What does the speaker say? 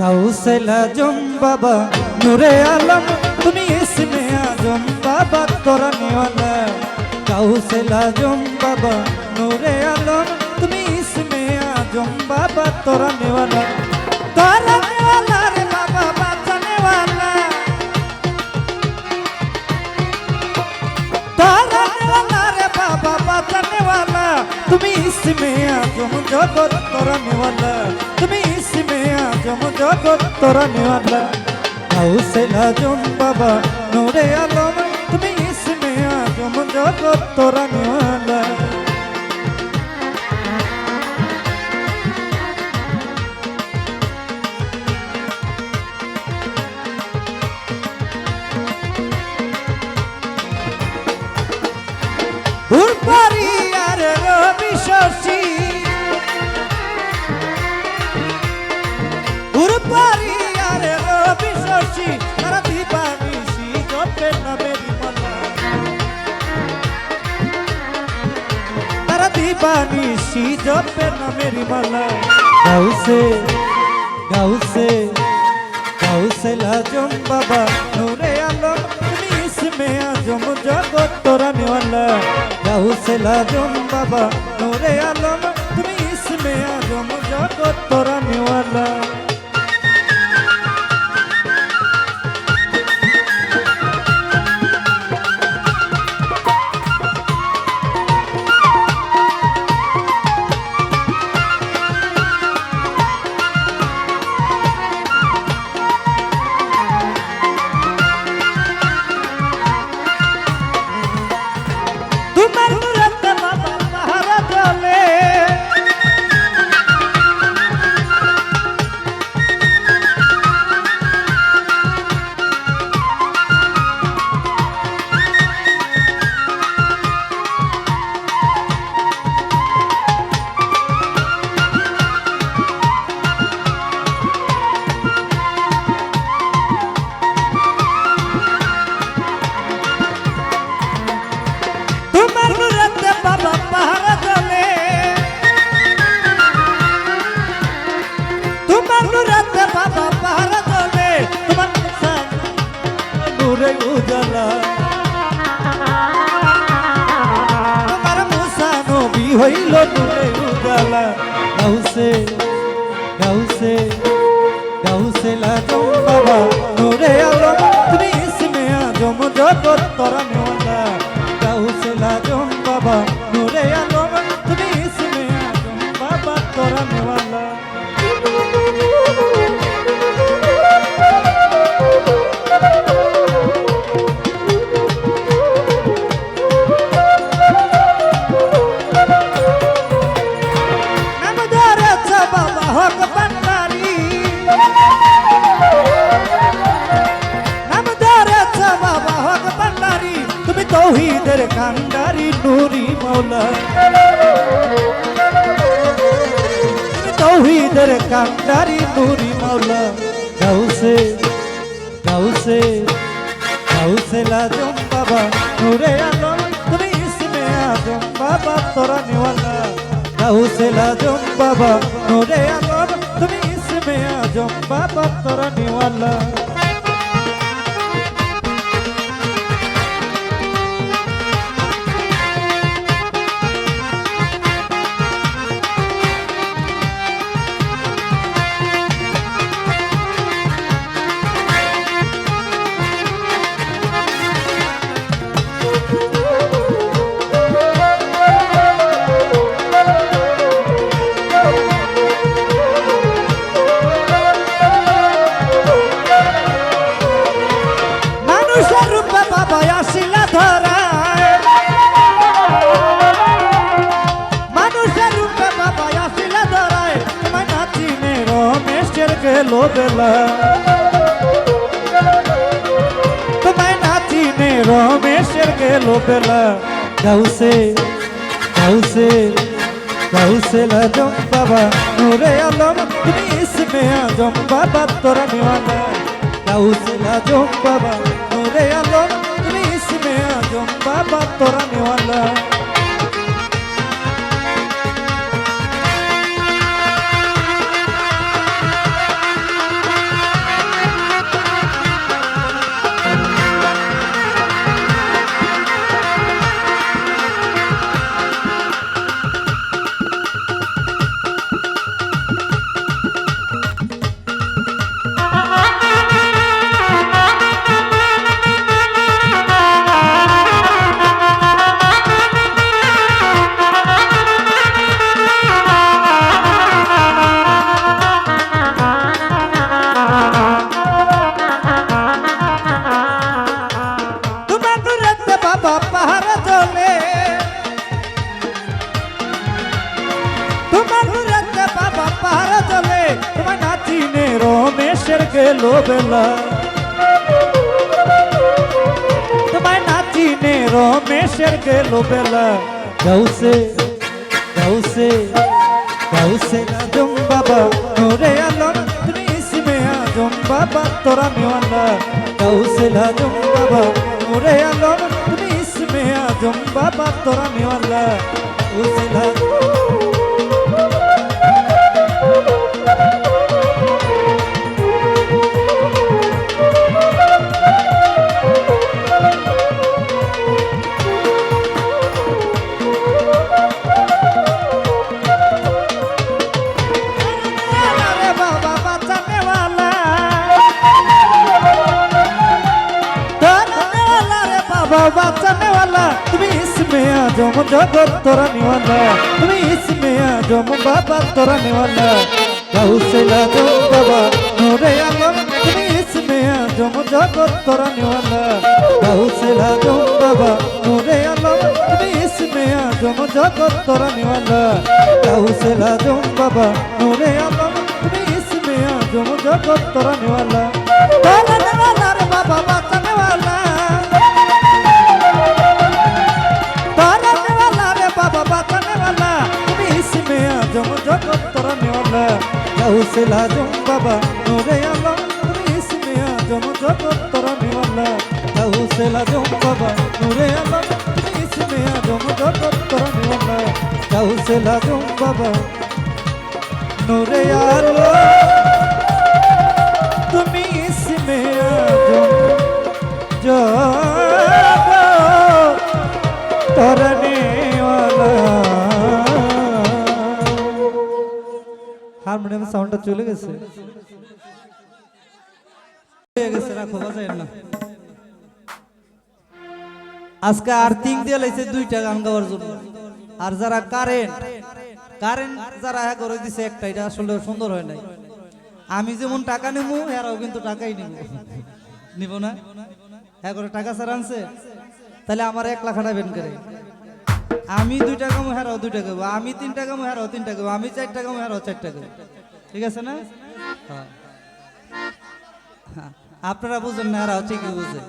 গাউসেল আজম বাবা, নূরে আলম, তুমি ইসমে আজম বাবা, তোরা নেওয়ালা। গাউসেল আজম বাবা, নূরে আলম, তুমি ইসমে আজম বাবা, তোরা নেওয়ালা। তোরা নেওয়ালা রে বাবা, বাচ্চা নেওয়ালা। তোরা নেওয়ালা রে বাবা, বাচ্চা নেওয়ালা। তুমি ইসমে আজম জগৎ, তোরা নেওয়ালা। তুমি আজম জগৎ তোরা নেওয়ালা গাউসেল আজম বাবা, নূরে আলম, তুমি ইসমে আজম জগৎ তোরা নেওয়ালা দিবানিশি জপে নামের মালা। গাউসে গাউসে গাউসে লাজম বাবা। নূরে আলম তুমি ইসমে আজম জগৎ তোরা নেওয়ালা গাউসে লাজম বাবা। নূরে আলম হইল তুলে উজালা, গাউসে গাউসে গাউসে লাজম বাবা, নূরে আলম তুমি ইসমে আজম জগত তরা মেওয়ালা গাউসে লাজম বাবা, নূরে আলম। তুমি তৌহিদের কান্ডারি নুরি মৌলা গাউসে গাউসে গাউসে লাজম বাবা। নুরে আলম, তুমি ইসমে আজম বাবা, তোরা নেওয়ালা। গাউসে লাজম বাবা, নুরে আলম, তুমি ইসমে আজম বাবা, তোরা নেওয়ালা। মানুষের রূপে বাবা আসিলা ধরায়। মানুষের রূপে বাবা আসিলা ধরায়। তোমায় নাচিনে রমেশের গেল বেলা। তোমায় নাচিনে রমেশের গেল বেলা। গাউসে গাউসে গাউসে লাজম বাবা। নূরে আলম, তুমি ইসমে আজম বাবা, তোরা নিওয়ালা। গাউসে লাজম বাবা। নূরে আলো তুমি ইসমে আজম বাবা তোরা নিওয়ালা রমেশের গেল বেলা। তোমায় না চিনে রমেশের গেল বেলা। গাউসে গাউসে গাউসে আজম বাবা। নোরে আলম তুমি আজম বাবা, তোরা নিওয়ালা গাউসে আজম বাবা। নোরে আলম তুমি আজম বাবা, তোরা নিওয়ালা গাউসে আজম इसमें आ जाऊं जगत तोरा निवाला मैं इसमें आ जाऊं बाबा तोरा निवाला कहू से ला बाबा नूरे आलम मैं इसमें आ जाऊं जगत तोरा निवाला कहू से ला बाबा नूरे आलम मैं इसमें आ जाऊं जगत तोरा निवाला कहू से ला बाबा नूरे आलम मैं इसमें आ जाऊं जगत तोरा निवाला बाबा बाबा আলা কাউসেল আজম বাবা, নোরে আলা তুমি ইসমে আজম জগত তরানি আলা কাউসেল আজম বাবা, নোরে আলা তুমি ইসমে আজম জগত তরানি আলা কাউসেল আজম বাবা, নোরে চলে গেছে। আজকে আর্থিং দিয়ে লাইছে দুইটা গান গাওয়ার জন্য। আর যারা কারেন্ট কারেন্ট যারা হ্যাঁ করে দিছে একটা, এটা আসলে সুন্দর হয় নাই। আমি যেমন টাকা নেব এরাও কিন্তু টাকাই নিব নিব না? হ্যাঁ করে টাকা ছাড়া আনছে, তাহলে আমার এক লাখ হাঁটাবেন করে? আমি দুই টাকা মো হেরাও দুই টাকা। আমি তিন টাকা মো হেরাও তিন টাকা। আমি চার টাকা মো হেরাও চার টাকা। ঠিক আছে না? হ্যাঁ। হ্যাঁ, আপনারা বুঝেন না হেরাও ঠিকই বুঝে।